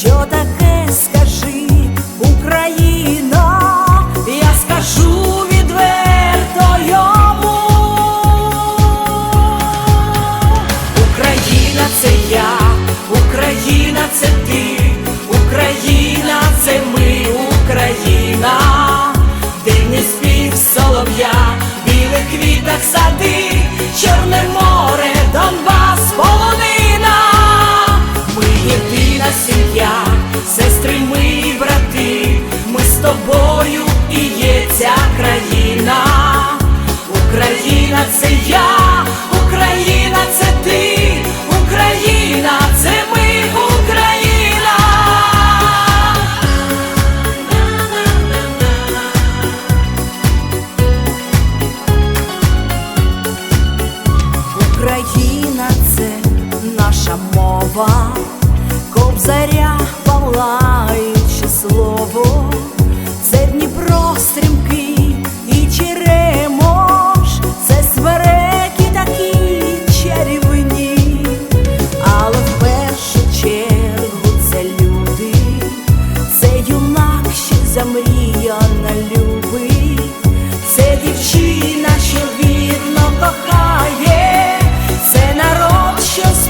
що та мільйона любить, це дівчина, що вірно кохає, це народ, що.